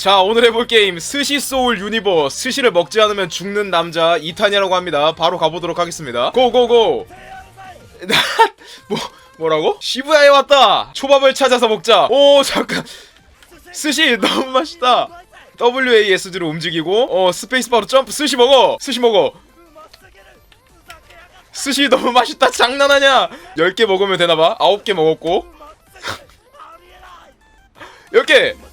자 오늘 해볼 게임 스시 소울 유니버스. 스시를 먹지 않으면 죽는 남자 2탄이라고 합니다. 바로 가보도록 하겠습니다. 고고고! 뭐 뭐라고? 시부야에 왔다! 초밥을 찾아서 먹자! 오 잠깐! 스시 너무 맛있다! WASD로 움직이고 어 스페이스바로 점프! 스시 먹어! 스시 먹어! 스시 너무 맛있다! 장난하냐? 10개 먹으면 되나봐? 9개 먹었고. 10개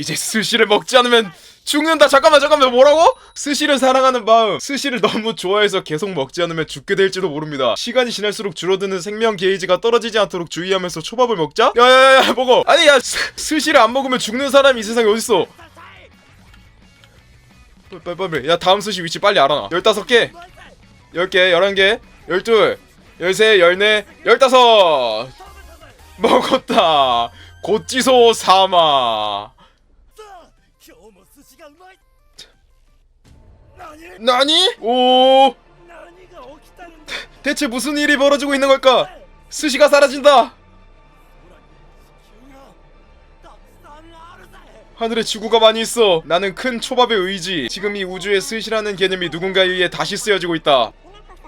이제 스시를 먹지 않으면 죽는다. 잠깐만 잠깐만. 뭐라고? 스시를 사랑하는 마음. 스시를 너무 좋아해서 계속 먹지 않으면 죽게 될지도 모릅니다. 시간이 지날수록 줄어드는 생명 게이지가 떨어지지 않도록 주의하면서 초밥을 먹자? 야 야 야 먹어. 아니 야 스, 스시를 안 먹으면 죽는 사람이 이 세상에 어딨어? 빨리 빨리 야 다음 스시 위치 빨리 알아놔. 15개. 10개 11개. 12 13 14 15 먹었다. 고지소 사마 나니? 오 대체 무슨 일이 벌어지고 있는 걸까? 스시가 사라진다. 하늘에 지구가 많이 있어. 나는 큰 초밥의 의지. 지금 이 우주의 스시라는 개념이 누군가에 의해 다시 쓰여지고 있다.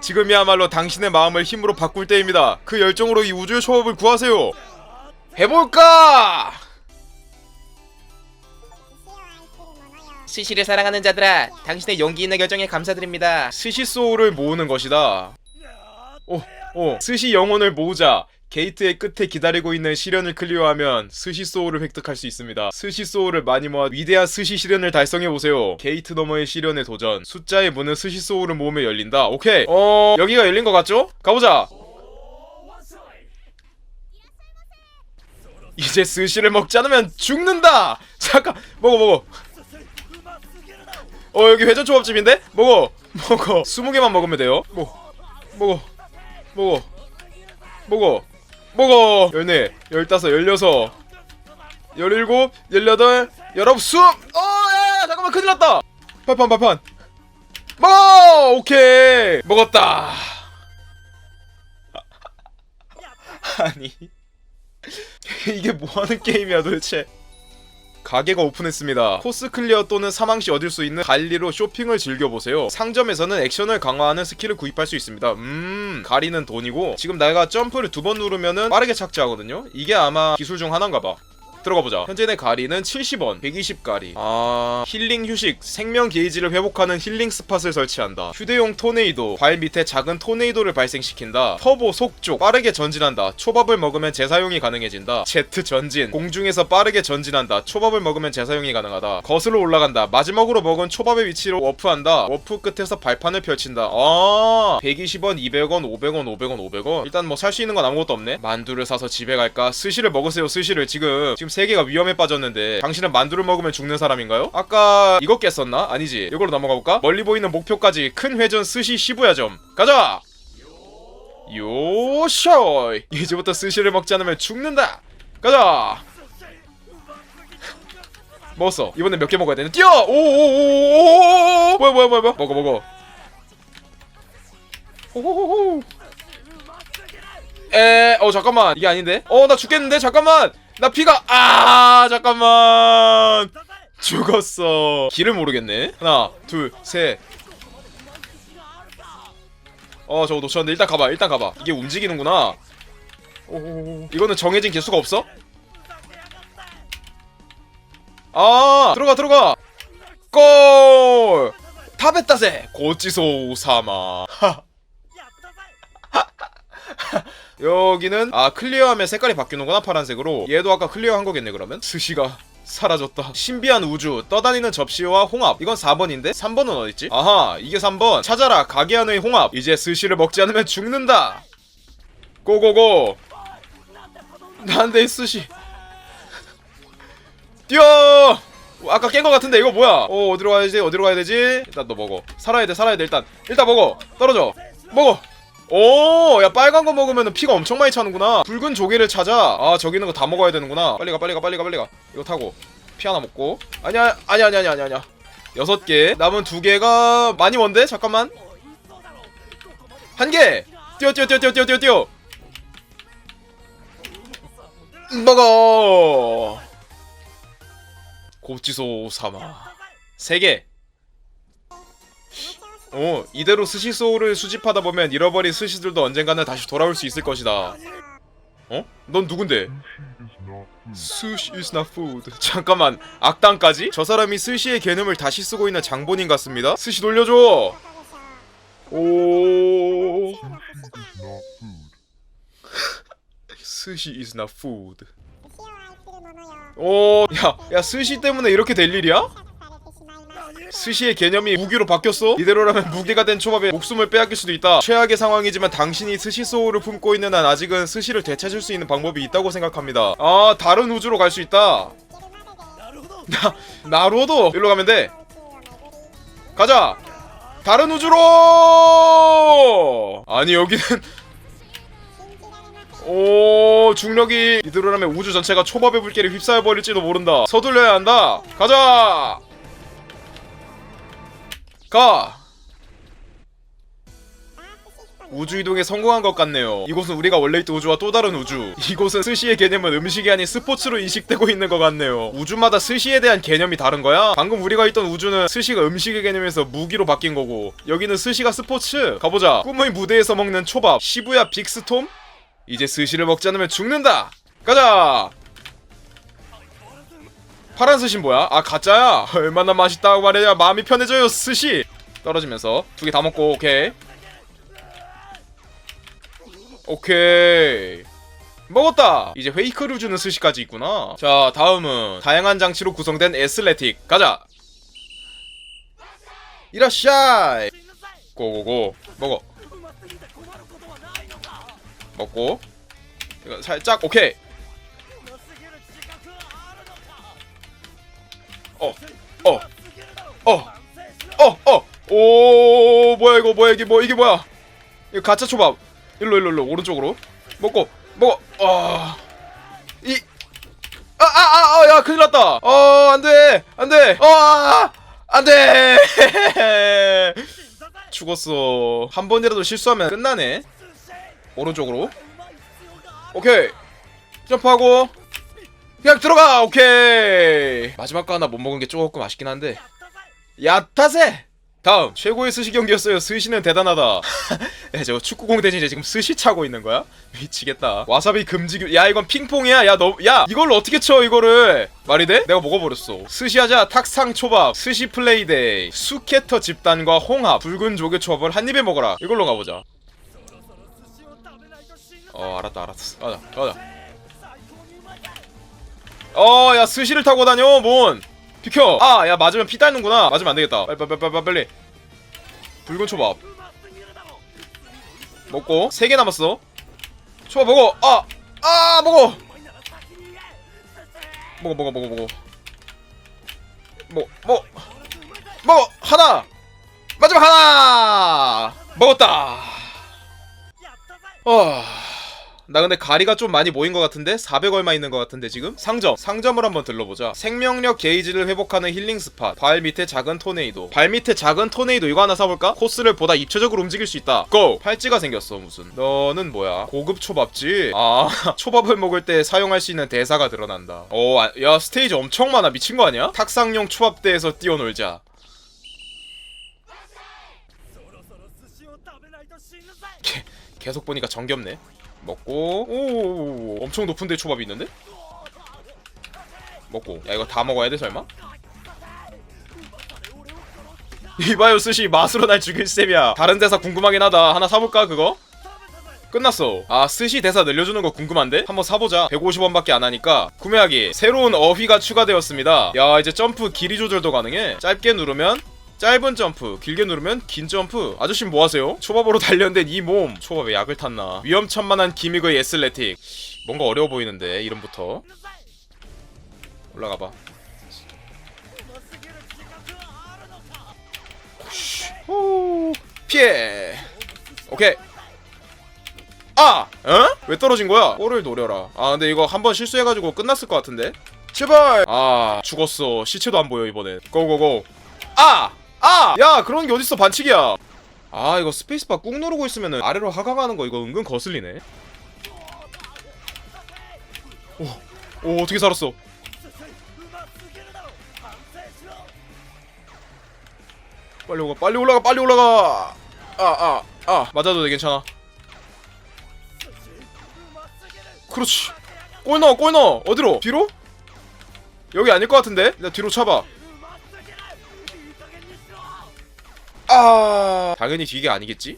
지금이야말로 당신의 마음을 힘으로 바꿀 때입니다. 그 열정으로 이 우주의 초밥을 구하세요. 해볼까? 스시를 사랑하는 자들아, 당신의 용기 있는 결정에 감사드립니다. 스시 소울을 모으는 것이다 오, 오, 스시 영혼을 모으자. 게이트의 끝에 기다리고 있는 시련을 클리어하면 스시 소울을 획득할 수 있습니다. 스시 소울을 많이 모아 위대한 스시 시련을 달성해 보세요. 게이트 너머의 시련의 도전. 숫자의 문은 스시 소울을 모으면 열린다. 오케이. 어, 여기가 열린 것 같죠? 가보자. 이제 스시를 먹지 않으면 죽는다. 잠깐, 먹어 먹어. 어 여기 회전 초밥집인데? 먹어, 먹어. 20개만 먹으면 돼요. 뭐, 먹어, 먹어. 먹어. 먹어. 열네 열다섯 열여섯 열일곱 열여덟 열아홉 숨 어야 잠깐만. 큰일 났다. 발판 발판. 먹어! 오케이. 먹었다. 아니. 이게 뭐하는 게임이야 도대체 가게가 오픈했습니다. 코스 클리어 또는 사망시 얻을 수 있는 갈리로 쇼핑을 즐겨보세요. 상점에서는 액션을 강화하는 스킬을 구입할 수 있습니다. 음, 가리는 돈이고 지금 내가 점프를 두 번 누르면은 빠르게 착지하거든요. 이게 아마 기술 중 하나인가 봐. 들어가 보자. 현재 내 가리는 70원, 120가리. 아, 힐링 휴식, 생명 게이지를 회복하는 힐링 스팟을 설치한다. 휴대용 토네이도, 발 밑에 작은 토네이도를 발생시킨다. 터보 속쪽, 빠르게 전진한다. 초밥을 먹으면 재사용이 가능해진다. 제트 전진, 공중에서 빠르게 전진한다. 초밥을 먹으면 재사용이 가능하다. 거슬러 올라간다. 마지막으로 먹은 초밥의 위치로 워프한다. 워프 끝에서 발판을 펼친다. 아, 120원, 200원, 500원, 500원, 500원. 일단 뭐 살 수 있는 건 아무것도 없네. 만두를 사서 집에 갈까? 스시를 먹으세요, 스시를 지금. 지금 세 개가 위험에 빠졌는데 당신은 만두를 먹으면 죽는 사람인가요? 아까 이거 깼었나? 아니지. 이걸로 넘어가 볼까? 멀리 보이는 목표까지 큰 회전 스시 시부야점. 가자. 요쇼 이제부터 스시를 먹지 않으면 죽는다. 가자. 먹었어. 이번엔 몇 개 먹어야 되는? 뛰어! 오오오오오! 뭐야 뭐야 뭐야 뭐야? 먹어 먹어. 호호호호. 에, 어 잠깐만 이게 아닌데? 어 나 죽겠는데 잠깐만 나 피가 아 잠깐만. 죽었어. 길을 모르겠네. 하나 둘셋. 어 저거 놓쳤는데 일단 가봐 일단 가봐. 이게 움직이는구나. 오 이거는 정해진 개수가 없어? 아 들어가 들어가. 골! 다 뱉다세 고지소 사마 여기는 아 클리어하면 색깔이 바뀌는구나 파란색으로. 얘도 아까 클리어한 거겠네 그러면? 스시가 사라졌다. 신비한 우주 떠다니는 접시와 홍합. 이건 4번인데? 3번은 어딨지? 아하 이게 3번. 찾아라 가게 안의 홍합. 이제 스시를 먹지 않으면 죽는다. 고고고. 난데 스시. 뛰어! 아까 깬 거 같은데 이거 뭐야? 어 어디로 가야 되지? 어디로 가야 되지? 일단 너 먹어. 살아야 돼 살아야 돼 일단. 일단 먹어. 떨어져. 먹어 오, 야 빨간 거 먹으면 피가 엄청 많이 차는구나. 붉은 조개를 찾아. 아, 저기 있는 거 다 먹어야 되는구나. 빨리 가, 빨리 가, 빨리 가, 빨리 가. 이거 타고 피 하나 먹고. 아니야, 아니야, 아니야, 아니야, 아니야. 여섯 개. 남은 두 개가 많이 먼데? 잠깐만. 한 개. 뛰어, 뛰어, 뛰어, 뛰어, 뛰어, 뛰어, 뛰어. 먹어 고치소 사마 세개 오 이대로 스시 소울을 수집하다 보면 잃어버린 스시들도 언젠가는 다시 돌아올 수 있을 것이다 어? 넌 누군데? 스시 is not food 잠깐만 악당까지? 저 사람이 스시의 개념을 다시 쓰고 있는 장본인 같습니다 스시 돌려줘 오 스시 is not food 오, 야, 야, 스시 때문에 이렇게 될 일이야? 스시의 개념이 무기로 바뀌었어? 이대로라면 무기가 된 초밥에 목숨을 빼앗길 수도 있다. 최악의 상황이지만 당신이 스시 소울을 품고 있는 한 아직은 스시를 되찾을 수 있는 방법이 있다고 생각합니다. 아 다른 우주로 갈 수 있다. 나 나로도 일로 가면 돼. 가자. 다른 우주로. 아니 여기는. 오 중력이 이대로라면 우주 전체가 초밥의 물결에 휩싸여 버릴지도 모른다. 서둘러야 한다. 가자. 가. 우주 이동에 성공한 것 같네요. 이곳은 우리가 원래 있던 우주와 또 다른 우주. 이곳은 스시의 개념은 음식이 아닌 스포츠로 인식되고 있는 것 같네요. 우주마다 스시에 대한 개념이 다른 거야? 방금 우리가 있던 우주는 스시가 음식의 개념에서 무기로 바뀐 거고 여기는 스시가 스포츠. 가보자. 꿈의 무대에서 먹는 초밥. 시부야 빅스톰? 이제 스시를 먹지 않으면 죽는다. 가자. 파란 스시 뭐야? 아 가짜야. 얼마나 맛있다고 말해야 마음이 편해져요 스시. 떨어지면서 두 개 다 먹고 오케이. 오케이. 먹었다. 이제 페이크를 주는 스시까지 있구나. 자 다음은 다양한 장치로 구성된 에슬레틱 가자. 이라샤이. 고고고. 먹어. 먹고. 이거 살짝 오케이. 어, 어, 어, 어, 어. 오, 뭐야 이거 뭐야 이게 뭐 이게 뭐야? 이거 가짜 초밥. 일로 일로 일로 오른쪽으로 먹고 먹어. 아, 이, 아, 아, 아, 아 야 큰일 났다. 어, 안돼, 안돼, 어, 아, 안돼. 죽었어. 한 번이라도 실수하면 끝나네. 오른쪽으로. 오케이. 점프하고 그냥 들어가 오케이. 마지막 거 하나 못 먹은 게 조금 아쉽긴 한데. 야타세! 다음. 최고의 스시 경기였어요. 스시는 대단하다. 야, 예, 저 축구공 대신 이제 지금 스시 차고 있는 거야? 미치겠다. 와사비 금지 야 이건 핑퐁이야. 야 너 야 이걸로 어떻게 쳐 이거를? 말이 돼? 내가 먹어버렸어. 스시하자. 탁상 초밥. 스시 플레이데이. 수케터 집단과 홍합. 붉은 조개 초밥을 한 입에 먹어라. 이걸로 가보자. 어 알았다 알았어. 가자 가자. 어, 야, 스시를 타고 다녀, 뭔. 비켜. 아, 야, 맞으면 피 따는구나. 맞으면 안 되겠다. 빨리, 빨리, 빨리, 빨리, 빨리. 붉은 초밥. 먹고. 세 개 남았어. 초밥 먹어. 아, 아, 먹어. 먹어, 먹어, 먹어, 먹어. 먹, 먹, 먹어. 하나. 마지막 하나. 먹었다. 어. 나 근데 가리가 좀 많이 모인 것 같은데? 400 얼마 있는 것 같은데 지금? 상점. 상점을 한번 들러보자. 생명력 게이지를 회복하는 힐링 스팟. 발 밑에 작은 토네이도. 발 밑에 작은 토네이도 이거 하나 사볼까? 코스를 보다 입체적으로 움직일 수 있다. 고! 팔찌가 생겼어 무슨. 너는 뭐야? 고급 초밥집? 아 초밥을 먹을 때 사용할 수 있는 대사가 드러난다. 어, 아, 오야 스테이지 엄청 많아. 미친 거 아니야? 탁상용 초밥대에서 뛰어놀자. 계속 보니까 정겹네. 먹고. 오 엄청 높은데 초밥이 있는데? 먹고. 야 이거 다 먹어야 돼 설마? 이바요 스시. 맛으로 날 죽일 셈이야. 다른 대사 궁금하긴 하다. 하나 사볼까 그거? 끝났어. 아 스시 대사 늘려주는 거 궁금한데? 한번 사보자. 150원밖에 안 하니까. 구매하기. 새로운 어휘가 추가되었습니다. 야 이제 점프 길이 조절도 가능해? 짧게 누르면 짧은 점프 길게 누르면 긴 점프. 아저씨 뭐하세요? 초밥으로 단련된 이 몸. 초밥에 약을 탔나? 위험천만한 기믹의 에슬레틱. 뭔가 어려워 보이는데 이름부터. 올라가봐. 오, 피해. 오케이. 아! 어? 왜 떨어진 거야? 볼을 노려라. 아 근데 이거 한 번 실수해가지고 끝났을 것 같은데? 제발! 아 죽었어. 시체도 안 보여 이번엔. 고고고. 아! 아! 야 그런 게 어딨어 반칙이야. 아 이거 스페이스바 꾹 누르고 있으면 아래로 하강하는 거 이거 은근 거슬리네. 오, 오 어떻게 살았어? 빨리 올라가 빨리 올라가 빨리 올라가. 아아아 아, 아. 맞아도 돼 괜찮아. 그렇지. 골 넣어 골 넣어. 어디로? 뒤로? 여기 아닐 것 같은데? 나 뒤로 차봐. 아 당연히 기계 아니겠지?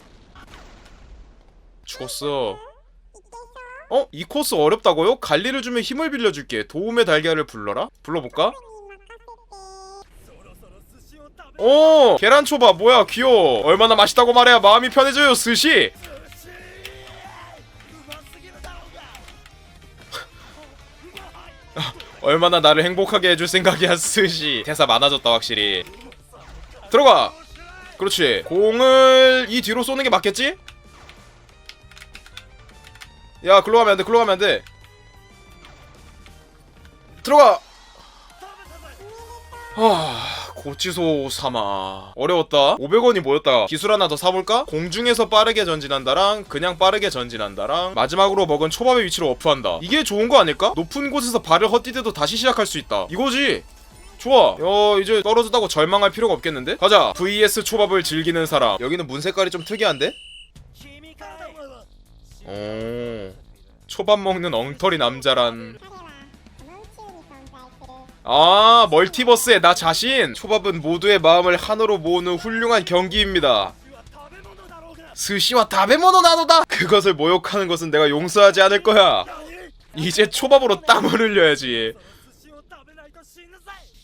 죽었어 어? 이 코스 어렵다고요? 관리를 주면 힘을 빌려줄게 도움의 달걀을 불러라? 불러볼까? 오! 계란초밥 뭐야 귀여워 얼마나 맛있다고 말해야 마음이 편해져요 스시! 얼마나 나를 행복하게 해줄 생각이야 스시 대사 많아졌다 확실히 들어가! 그렇지. 공을 이 뒤로 쏘는 게 맞겠지? 야 글로 가면 안돼 글로 가면 안돼. 들어가! 하 고치소 사마 어려웠다. 500원이 모였다. 기술 하나 더 사볼까? 공중에서 빠르게 전진한다랑 그냥 빠르게 전진한다랑 마지막으로 먹은 초밥의 위치를 어프한다. 이게 좋은 거 아닐까? 높은 곳에서 발을 헛디뎌도 다시 시작할 수 있다. 이거지 좋아 야 어, 이제 떨어졌다고 절망할 필요가 없겠는데? 가자. Vs 초밥을 즐기는 사람. 여기는 문 색깔이 좀 특이한데? 오 초밥 먹는 엉터리 남자란. 아 멀티버스의 나 자신. 초밥은 모두의 마음을 하나로 모으는 훌륭한 경기입니다. 스시와 다베모노 나노다. 그것을 모욕하는 것은 내가 용서하지 않을 거야. 이제 초밥으로 땀을 흘려야지.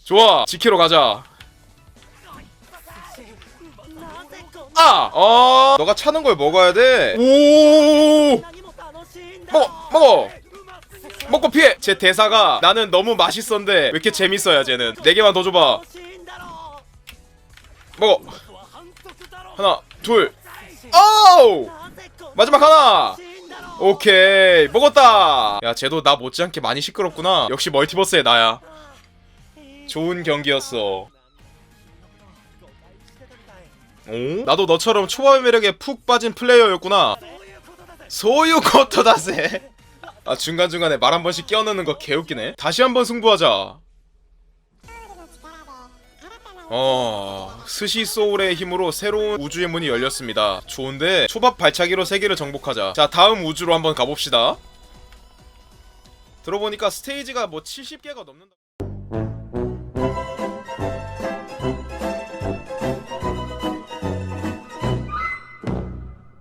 좋아 지키러 가자. 아! 어? 너가 차는 걸 먹어야 돼오! 먹어 먹어. 먹고 피해. 제 대사가 나는 너무 맛있었는데 왜 이렇게 재밌어야 쟤는? 네 개만 더 줘봐. 먹어. 하나 둘. 오우 마지막 하나. 오케이 먹었다. 야 쟤도 나 못지않게 많이 시끄럽구나. 역시 멀티버스의 나야. 좋은 경기였어. 오? 나도 너처럼 초밥의 매력에 푹 빠진 플레이어였구나. 소유 코터다세. 아 중간중간에 말 한 번씩 끼어넣는 거 개웃기네. 다시 한 번 승부하자. 어... 스시 소울의 힘으로 새로운 우주의 문이 열렸습니다. 좋은데 초밥 발차기로 세계를 정복하자. 자 다음 우주로 한번 가봅시다. 들어보니까 스테이지가 뭐 70개가 넘는다.